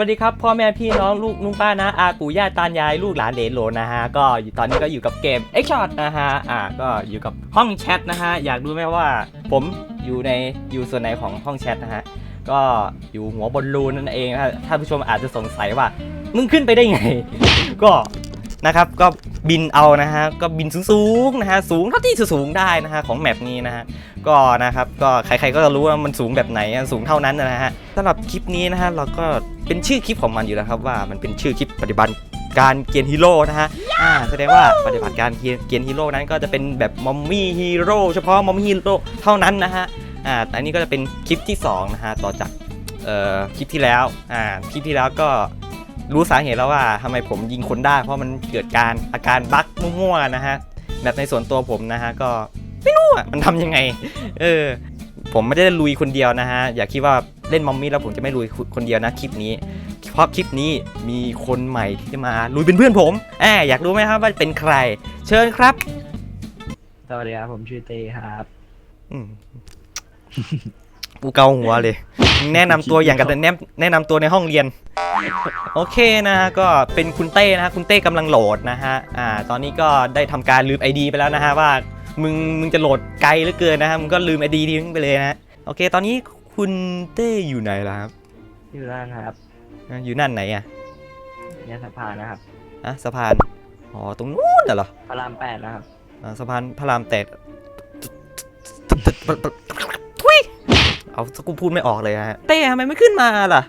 วัสดีครับ พ่อแม่พี่น้องลูกลุงป้านะอาปู่ย่าตายายลูกหลานเหลนโลนะฮะก็ตอนนี้ก็อยู่กับเกม X Shot นะฮะอ่าก็อยู่กับห้องแชทนะฮะอยากรู้ไหมว่าผมอยู่ในอยู่ส่วนไหนของห้องแชทนะฮะก็อยู่หัวบนรูนั่นเองนะถ้าผู้ชมอาจจะสงสัยว่ามึงขึ้นไปได้ไง ก็ นะครับก็บินเอานะฮะก็บินสูงๆนะฮะสูงเท่าที่จะสูงได้นะฮะของแมปนี้นะฮะก็นะครับก็ใครๆก็จะรู้ว่ามันสูงแบบไหนสูงเท่านั้นนะฮะสำหรับคลิปนี้นะฮะเราก็เป็นชื่อคลิปของมันอยู่แล้วครับว่ามันเป็นชื่อคลิปปฏิบัติการเกียนฮีโร่นะฮะ อ่า แสดงว่าปฏิบัติการเกียนฮีโร่นั้นก็จะเป็นแบบมอมมี่ฮีโร่เฉพาะมอมมี่ฮีโร่เท่านั้นนะฮะ อ่าแต่อันนี้ก็จะเป็นคลิปที่สองนะฮะ ต่อจาก เอ่อ คลิปที่แล้ว อ่า คลิปที่แล้วก็ รู้สาเหตุแล้วว่าทำไมผมยิงคนได้ เพราะมันเกิดการอาการบั๊กมั่วๆนะฮะแบบในส่วนตัวผมนะฮะก็ไม่รู้อะมันทำยังไง เออ ผมไม่ได้ลุยคนเดียวนะฮะ อย่าคิดว่าเล่นมอมมี่แล้วผมจะไม่ลุยคนเดียวนะคลิปนี้ เพราะคลิปนี้มีคนใหม่ที่จะมาลุยเป็นเพื่อนผมแอบอยากรู้ไหมครับว่าเป็นใคร เชิญครับ สวัสดีครับผมชื่อเต้ครับ อืม กูเกาหัวเลย แนะนำตัวอย่างกับแนะแนะนำตัวในห้องเรียน โอเคนะฮะก็เป็นคุณเต้นะฮะคุณเต้กำลังโหลดนะฮะอ่าตอนนี้ก็ได้ทำการลืม ID ไปแล้วนะฮะว่ามึงมึงจะโหลดไกลเหลือเกินนะฮะมึงก็ลืม ID ทิ้งไปเลยนะฮะโอเค ตอนนี้คุณเต้อยู่ไหนล่ะครับชื่อร่างครับอะอยู่นั่นไหนอะเนี่ยสะพานนะครับอะสะพานอ๋อตรงนู้นน่ะเหรอพระรามแปดนะครับอะสะพานพระรามแตกทุย เอากูพูดไม่ออกเลยฮะเต้ทำไมไม่ขึ้นมาล่ะ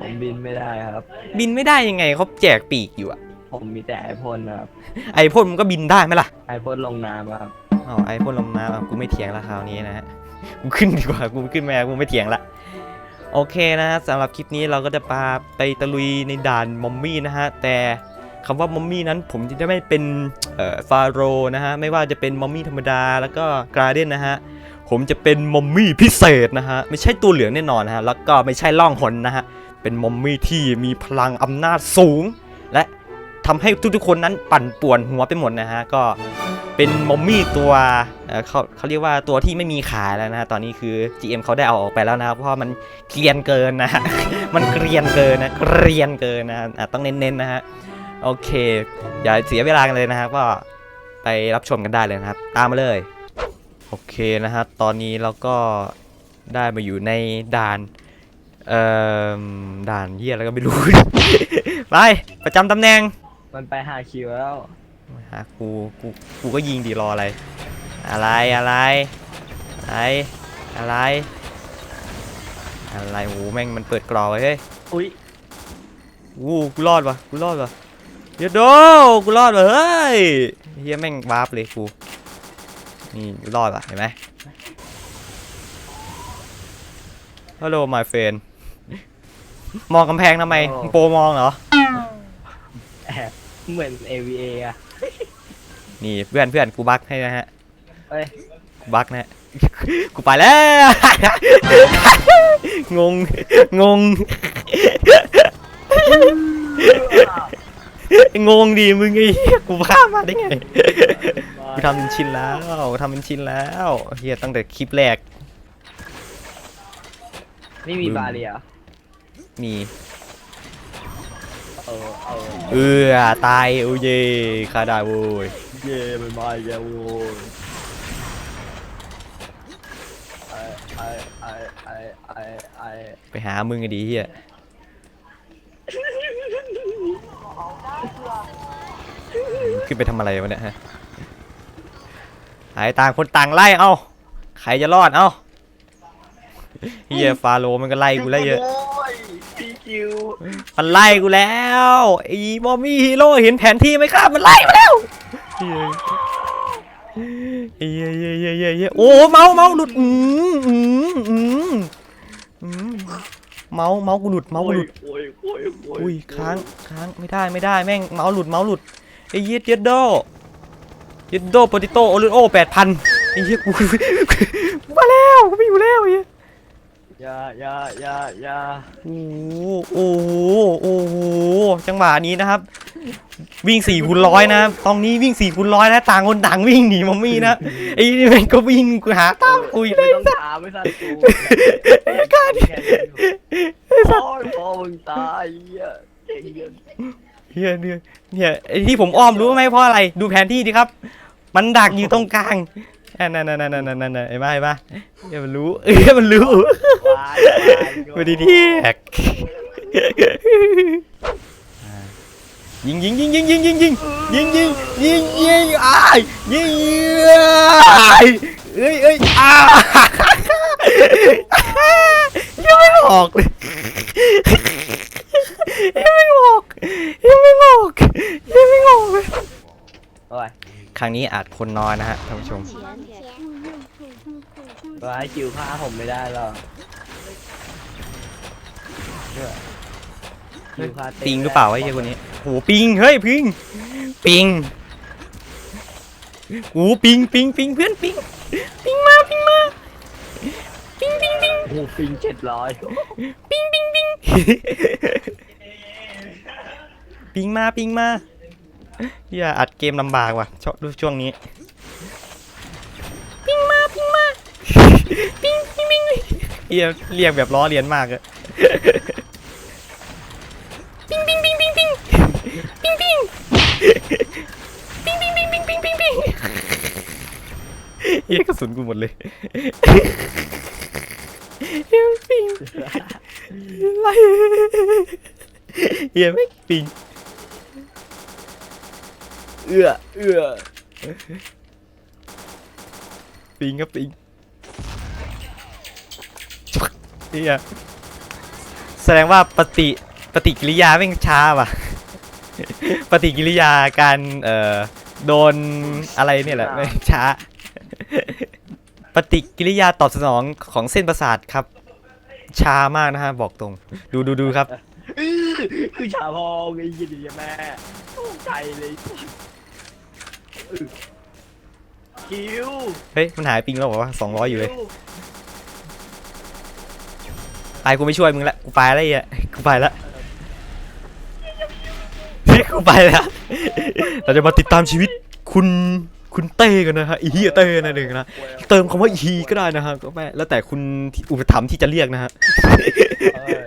ผมบินไม่ได้ครับ บินไม่ได้ยังไงเขาแจกปีกอยู่อะผมมีแต่ไอพ่นนะครับ ไอพ่นมันก็บินได้ไหมล่ะไอพ่นลงน้ำครับอ๋อไอพ่นลมน้ำอะกูไม่เถียงละคราวนี้นะฮะกูขึ้นดีกว่ากูขึ้นมากูไม่เถียงละโอเคนะฮะสำหรับคลิปนี้เราก็จะพาไปตะลุยในด่านมอมมี่นะฮะแต่คำว่ามอมมี่นั้นผมจะไม่เป็นเอ่อฟาโรห์นะฮะไม่ว่าจะเป็นมอมมี่ธรรมดาแล้วก็กราเดนนะฮะ ผมจะเป็นมอมมี่พิเศษนะฮะ ไม่ใช่ตัวเหลืองแน่นอนฮะ แล้วก็ไม่ใช่ล่องหนนะฮะ เป็นมอมมี่ที่มีพลังอำนาจสูง และทำให้ทุกๆคนนั้นปั่นป่วนหัวไปหมดนะฮะ ก็เป็นมอมมี่ตัวเเขาเขาเรียกว่าตัวที่ไม่มีขาแล้วนะฮะ ตอนนี้คือ GM เขาได้เอาออกไปแล้วนะครับ เพราะมันเกรียนเกินนะฮะ มันเกรียนเกินนะเกรียนเกินนะฮะอะต้องเน้นๆนะฮะ โอเค อย่าเสียเวลากันเลยนะครับ ก็ไปรับชมกันได้เลยนะครับ ตามมาเลย โอเคนะฮะ ตอนนี้เราก็ได้มาอยู่ในด่าน เอ่อ ด่านเยี่ยอะไรก็ไม่รู้ ไป ประจำตำแหน่ง มันไปหาคิวแล้วหากูกู กูก็ยิงดีรออะไร อะไร อะไร อะไร อะไร อะไรโอ้โหแม่งมันเปิดกรอไว้เฮ้ยอุ้ยวู้กูรอดวะกูรอดวะเดี๋ยวโดกูรอดวะเฮ้ยเฮียแม่งวาร์ปเลยกู นี่กูรอดวะเห็นไหมฮัลโหล my friend มองกำแพงทำไมมึงโปรมองเหรอ แอบเหมือน AVA อะนี่เพื่อนเพื่อนกูบักให้นะฮะ เอ้ยกูบักนะฮะ กูไปแล้ว งง งง งงดีมึงไอ้เหี้ยกูพลาดมาได้ไง กูทำเป็นชิ้นแล้วกูทำเป็นชิ้นแล้วเฮียตั้งแต่คลิปแรกนี่มีบาเรียเหรอมี เออเออเออตายโอ้เย่คาได้โว้ยเย่มันมาอีกแล้วโว้ยไอไอไอไอไอไปหามึงไอ้ดีเฮีย ขึ้นไปทำอะไรวะเนี่ยฮะไอ้ต่างคนต่างไล่เอ้าใครจะรอดเอ้าเฮียฟาโรห์มันก็ไล่กูแล้วเยอะโอ้ยพี่คิวมันไล่กูแล้วไอ้บอมมี่ฮีโร่เห็นแผนที่ไหมครับมันไล่มาแล้วเฮ้ยเฮ้ยเฮ้ยเฮ้ยเฮ้ยเฮ้ยโอ้เมาส์เมาส์หลุดอืมอืมอืมอืม เมาส์เมาส์กูหลุดเมาส์กูหลุดโอ้ยโอ้ยโอ้ยอุ้ยค้างค้างไม่ได้ไม่ได้แม่งเมาส์หลุดเมาส์หลุดไอ้เหี้ยเย็ดโดเย็ดโดโปติโตโอริโอแปดพันไอ้เหี้ยกูกูมาแล้วกูไม่อยู่แล้วไอ้เหี้ ยอยาอยาอยาอยาโอ้โหโอ้โหโอ้โหจังหวะนี้นะครับ วิ่งสี่คูณร้อยนะตรงนี้วิ่งสี่คูณร้อยนะต่างคนต่างวิ่งหนีมัมมี่นะไอ้นี่มันก็วิ่งกูหาตามกูอีกไม่เลยต้องถามไม่สั่นกูไอ้กาดิไอ้โอ้ยพ่อมึงตายเหี้ยเจ๋งเกินเฮียเนี่ยเนี่ยไอ้ที่ผมอ้อมรู้ไหมเพราะอะไร ดูแผนที่ดิครับ มันดักอยู่ตรงกลาง นั่นนั่นนั่นนั่นนั่นนั่นเห็นไหมเห็นไหมเฮียมันรู้เฮียมันรู้วายไม่ได้ที่แอกยิงยิงยิงยิงยิงยิงยิงยิงยิงยิงยิงอ้ายยิงอ้ายเอ้ยเอ้ยอ้ายังไม่ออกเลยยังไม่ออกยังไม่ออกยังไม่ออกเลย โอ้ยครั้งนี้อาจคนน้อยนะฮะท่านผู้ชมวายจิวฆ่าผมไม่ได้หรอกเนี่ยจิวฆ่าเต้ปิงหรือเปล่าไอ้เหี้ยคนนี้โหปิง เฮ้ยปิง ปิงโหปิงปิงปิงเพื่อนปิง ปิงมาปิงมา ปิงปิงปิง โอ้โหปิงเจ็ดร้อยปิงปิงปิง ปิงมาปิงมา อย่าอัดเกมลำบากว่ะชอบดูช่วงนี้ ปิงมาปิงมาปิงปิงปิงเฮียเรียกแบบล้อเลียนมากอะปิงปิงปิงปิงปิงปิงปิงปิงปิงปิงปิงปิงปิงปิงเฮียกระสุนกูหมดเลยเฮียปิงอะไรเฮียไม่ปิง เอื้อเอื้อปิงก็ปิงเฮียแสดงว่าปฏิปฏิกิริยาแม่งช้าว่ะ ปฏิกิริยาการเอ่อโดนอะไรเนี่ยแหละไม่งช้า ปฏิกิริยาตอบสนองของเส้นประสาทครับ ช้ามากนะฮะบอกตรง ดูดูดูครับอื้อคือชาพองไอ้ยี่ดีแม่ตกใจเลยอื้อ คิวเฮ้ย มันหายปิงแล้วเหรอวะสองร้อยอยู่เลยคิวไปกูไม่ช่วยมึงละ กูไปแล้วไอ้เหี้ยกูไปละเฮ้ยกูไปแล้ว เราจะมาติดตามชีวิตคุณคุณเต้กันนะฮะอีเฮียเต้นะหนึ่งนะ เติมคำว่าอีก็ได้นะฮะก็ไม่แล้วแต่คุณที่อุปถัมภ์ที่จะเรียกนะฮะเออ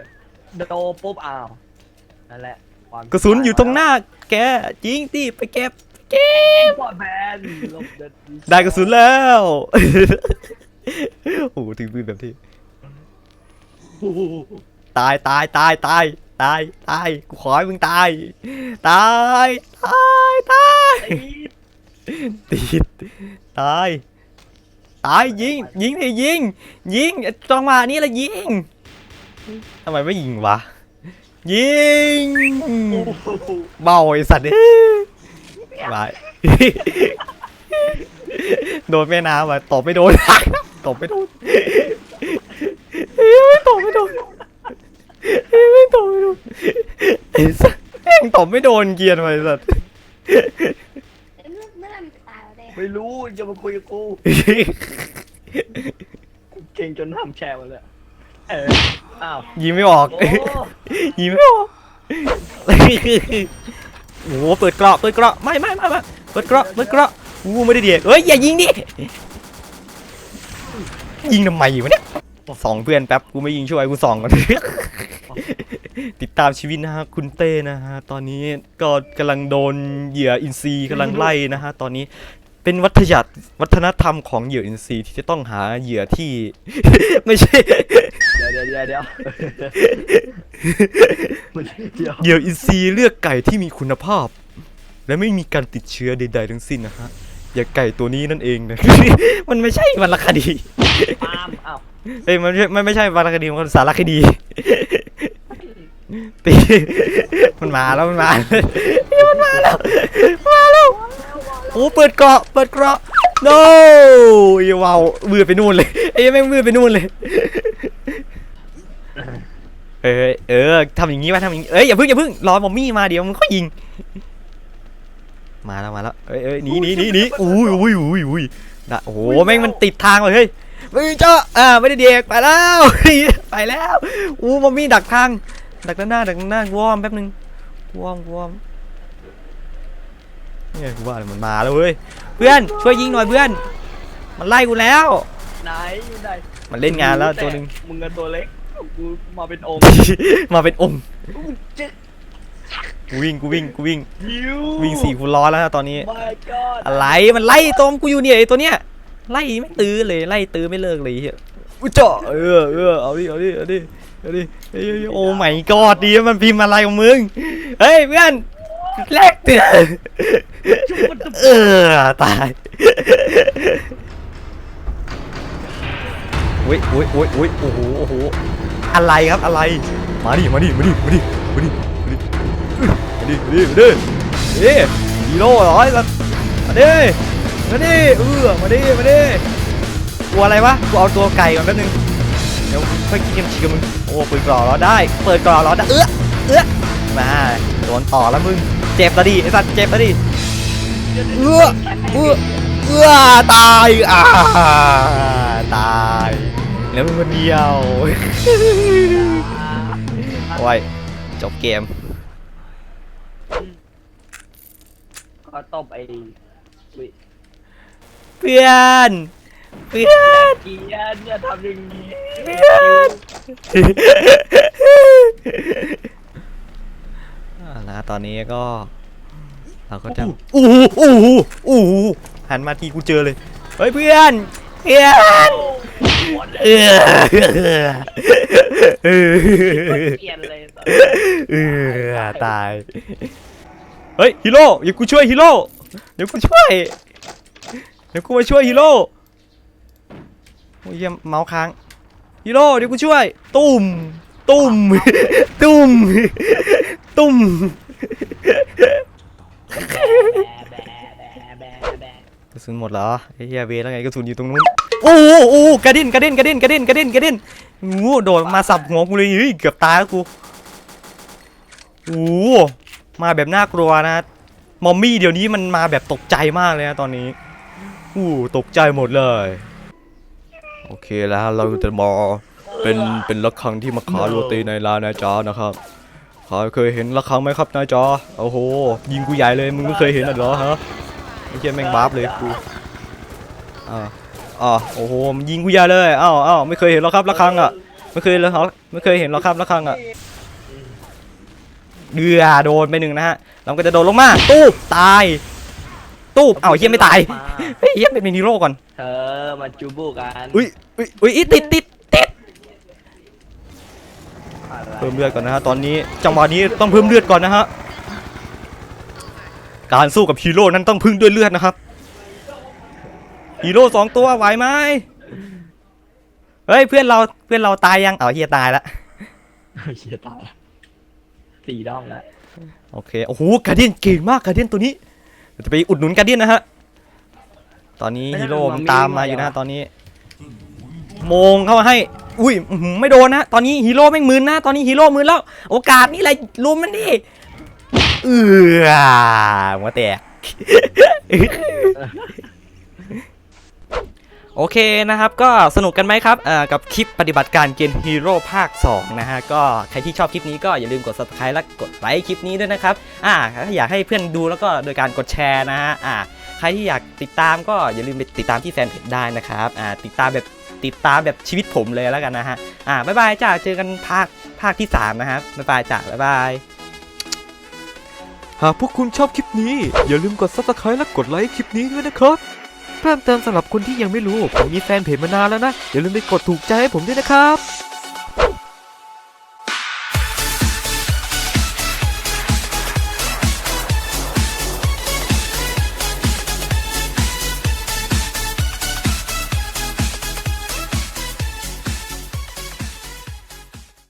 โดปุ๊บอ้าว นั่นแหละความกระสุนอยู่ตรงหน้าแกยิงดิไปเก็บเก็บบอดแบนหลบเดินได้กระสุนแล้วโอ้โหถึงปืนแบบที่ โอ้โหตายตายตายตายตายตายกูขอให้มึงตายตายตายตายไอ้ติดตายตายยิงยิงดิยิง ยิงจังหวะนี้แหละยิงทำไมไม่ยิงวะยิงโอ้โห เบาไอสัตว์เอ้ย บาย โดนแม่น้ำอะตบไม่โดน ตบไม่โดนเอ้ยไม่ตบไม่โดนเอ้ยไม่ตบไม่โดนไอ้สัตว์แม่งตบไม่โดนเกรียนไปสัตว์เมื่อไหรมันจะตายแล้วเด้ไม่รู้จะมาคุยกับกูกูเก่งจนทำแชร์มาเลยเอออ้าวยิงไม่ออก โอ้ยิงไม่ออก โอ้โหเปิดเกราะเปิดเกราะไม่ไม่ไม่ไม่เปิดเกราะเปิดเกราะกูไม่ได้เดียเอ้ยอย่ายิงดิยิงทำไมวะเนี่ยสองเพื่อนแป๊บกูไม่ยิงช่วยกูส่องก่อนติดตามชีวิตนะฮะคุณเต้นะฮะตอนนี้ก็กำลังโดนเหยื่ออินซีกำลังไล่นะฮะตอนนี้ เป็นวัฒยัตวัฒนธรรมของเหยื่ออินซีย์ที่จะต้องหาเหยื่อที่ ไม่ใช่ เดี๋ยวเดี๋ยวเดี๋ยวเดี๋ยวมันเดี๋ยวเหยื่ออินซีย์เลือกไก่ที่มีคุณภาพ และไม่มีการติดเชื้อใดๆทั้งสิ้นนะฮะอย่าไก่ตัวนี้นั่นเองนะ มันไม่ใช่วรรณคดีปาล์มอ้าวเอ้ยมันไม่ใช่มันไม่ใช่วรรณคดีมันสารคดีตีมันมาแล้วมันมาเฮ้ยมันมาแล้วมาแล้ว โอ้เปิดเกราะเปิดเกราะ no ยว้าวมือไปนู่นเลยไอ้แม่งมือไปนู่นเลยเอยเออทำอย่างงี้มาทำอย่างงี้เอ้ยอย่าเพิ่งอย่าเพิ่งรอมอมมี่มาเดี๋ยวมันก็ยิง มาแล้วมาแล้วเอ้ยเอ้ยหนีหนีหนีหนีอุ้ยอุ้ยอุ้ยอุ้ยนะโอ้โหแม่งมันติดทางเลยเฮ้ยไม่เจ้าอ่าไม่ได้เด็กไปแล้วไปแล้วอู้มอมมี่ดักทางดักด้านหน้าดักด้านหน้าวอร์มแป๊บนึงวอร์มวอร์ม เนี่ยกูว่ามันมาแล้วเว้ยเพื่อนช่วยยิงหน่อยเพื่อน มันไล่กูแล้ว ไหนอยู่ไหนมันเล่นงานแล้วตัวหนึ่งมึงกับตัวเล็กกูมาเป็นองค์มาเป็นองค์เจ๊ะกูวิ่งกูวิ่งกูวิ่งคิววิ่งสี่คูณร้อยแล้วนะตอนนี้ my god อะไรมันไล่ตอมกูอยู่เนี่ยไอตัวเนี้ยไล่ไม่ตื้อเลยไล่ตื้อไม่เลิกเลยเฮียอุ้ยเจาะเออเออเอาดิเอาดิเอาดิเอาดิเฮ้ยโอ้ไม่กอดดีมันพิมพ์อะไรของมึงเฮ้ยเพื่อน แลกเตือนเออ ตาย อุ้ยอุ้ยอุ้ยอุ้ยโอ้โห โอ้โห อะไรครับ อะไร มาดิ มาดิ มาดิ มาดิ มาดิ มาดิ มาดิ มาดิ มาดิเอ๊ะฮีโร่เหรอไอ้สัสมาดิ มาดิ เออ มาดิ มาดิกลัวอะไรวะ กูเอาตัวไก่ก่อนแป๊บนึง เดี๋ยวค่อยกินกันฉีกกับมึง โอ้เปิดกรอกเราได้ เปิดกรอกเราได้ เอื้อเอื้อมาโดนต่อแล้วมึง เจ็บแล้วดิไอ้สัตว์เจ็บแล้วดิเอื้อเอื้อเอื้อตายอ่าตายแล้วมึงคนเดียวโอ้ยจบเกมก็ตบไอ้อุ๊ยเพื่อนเพื่อนเกียร์อย่าทำอย่างนี้อ่า นะตอนนี้ก็ เราก็จะโอ้โหโอ้โหโอ้โหหันมาทีกูเจอเลย เฮ้ยเพื่อนเพื่อนเออเออเกลียนเลยเออตาย เฮ้ยฮีโร่เดี๋ยวกูช่วยฮีโร่เดี๋ยวกูช่วย เดี๋ยวกูมาช่วยฮีโร่โอ้ยเหี้ยเมาส์ค้างฮีโร่เดี๋ยวกูช่วย ตุ้ม ตุ้ม ตุ้ม ตุ้ม กระสุนหมดเหรอไอ้เหี้ยเวแล้วไงกระสุนอยู่ตรงนู้น โอ้โหโอ้โหกระดิ่นกระดิ่นกระดิ่นกระดิ่นกระดิ่นกระดิ่นโอ้โหโดดมาสับหัวกูเลยเฮ้ยเกือบตายแล้วกูโอ้โหมาแบบน่ากลัวนะมอมมี่เดี๋ยวนี้มันมาแบบตกใจมากเลยนะตอนนี้อู้ตกใจหมดเลย โอเคแล้วเราจะมา เป็นเป็นระฆังที่มาขายโรตีในร้านนายจอนะครับใครเคยเห็นระฆังไหมครับนายจอโอ้โห ยิงกูใหญ่เลยมึงไม่เคยเห็นอะเหรอฮะไอ้เหี้ยแม่งบาปเลยกูอ่าอ่าโอ้โหมันยิงกูใหญ่เลยอ้าวอ้าวไม่เคยเห็นหรอกครับระฆังอะไม่เคยเลยครับไม่เคยเห็นหรอกครับระฆังอะเดือโดนไปหนึ่งนะฮะเราก็จะโดนลงมาตู้บตายตู้บอ้าวเฮียไม่ตายเฮ้ยเฮียเป็นมินิโร่ก่อนเธอมาจูบูกันอุ้ยอุ้ยอุ้ยอีติดติดติดอะไร เพิ่มเลือดก่อนนะฮะตอนนี้จังหวะนี้ต้องเพิ่มเลือดก่อนนะฮะการสู้กับฮีโร่นั้นต้องพึ่งด้วยเลือดนะครับฮีโร่สองตัวไหวไหมเฮ้ยเพื่อนเราเพื่อนเราตายยังเอาเฮียตายละเฮียตายสี่ด้อมแล้วโอเคโอ้โหกาเดียนเก่งมากกาเดียนตัวนี้เราจะไปอุดหนุนกาเดียนนะฮะตอนนี้ฮีโร่มันตามมาอยู่นะฮะตอนนี้ โมงเข้ามาให้ อุ้ยไม่โดนนะ ตอนนี้ฮีโร่แม่งมืนนะตอนนี้ฮีโร่มืนแล้ว โอกาสนี่แหละลุมมันดิเออหัวแตกโอเคนะครับ ก็สนุกกันไหมครับกับคลิปปฏิบัติการเกมฮีโร่ภาค 2 นะฮะ ก็ใครที่ชอบคลิปนี้ก็อย่าลืมกด subscribe และกดไลค์คลิปนี้ด้วยนะครับ อ่าอยากให้เพื่อนดูแล้วก็โดยการกดแชร์นะฮะอ่าใครที่อยากติดตามก็อย่าลืมไปติดตามที่แฟนเพจได้นะครับอ่าติดตามแบบ ติดตามแบบชีวิตผมเลยแล้วกันนะฮะ อ่าบ๊ายบายจ้าเจอกันภาคภาคที่ 3 นะครับบ๊ายบายจ้าบ๊ายบาย หากพวกคุณชอบคลิปนี้ อย่าลืมกด subscribe และกดไลค์คลิปนี้ด้วยนะครับ เพิ่มเติมสำหรับคนที่ยังไม่รู้ ผมมีแฟนเพจมานานแล้วนะ อย่าลืมไปกดถูกใจให้ผมด้วยนะครับ